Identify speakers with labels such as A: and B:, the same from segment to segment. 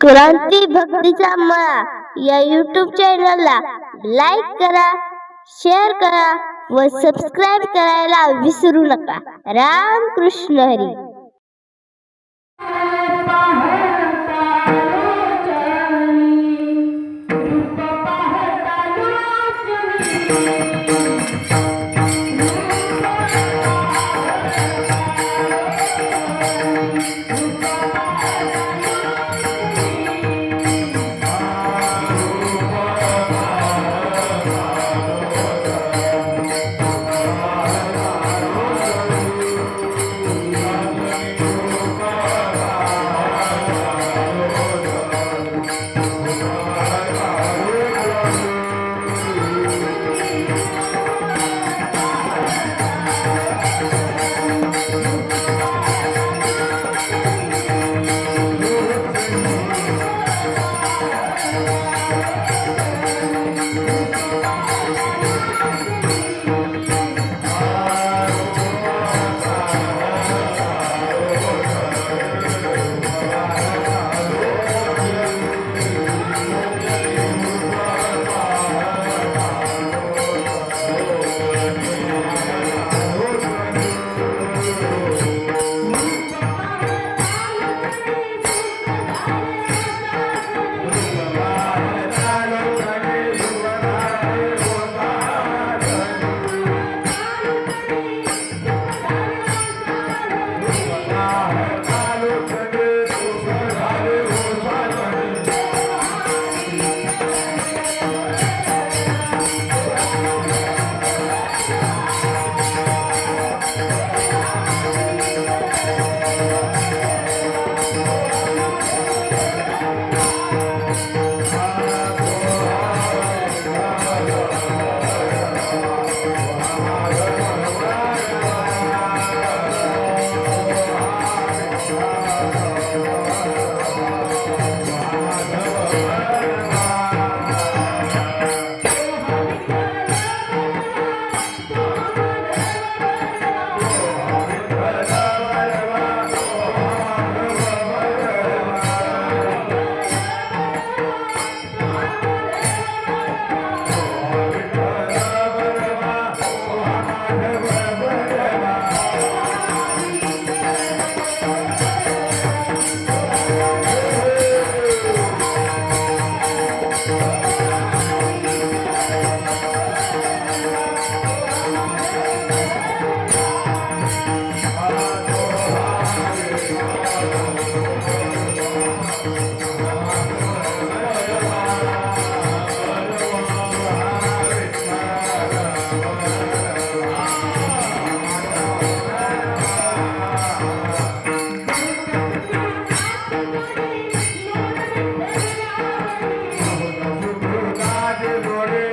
A: क्रांती भक्तीचा मळा या यूट्यूब चॅनलला लाईक करा शेअर करा व सबस्क्राईब करायला विसरू नका. राम कृष्ण हरी করে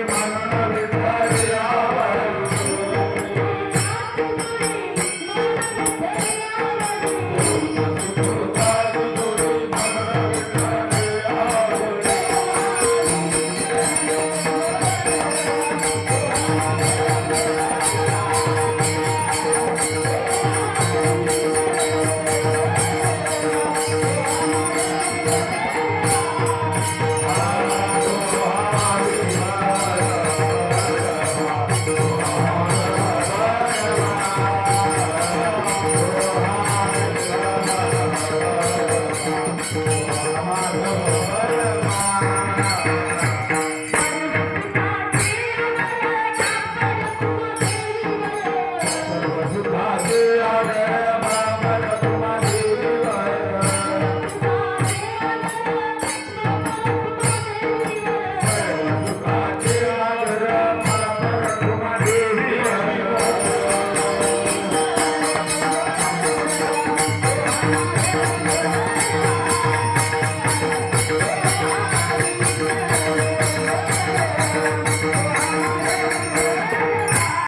A: Thank you.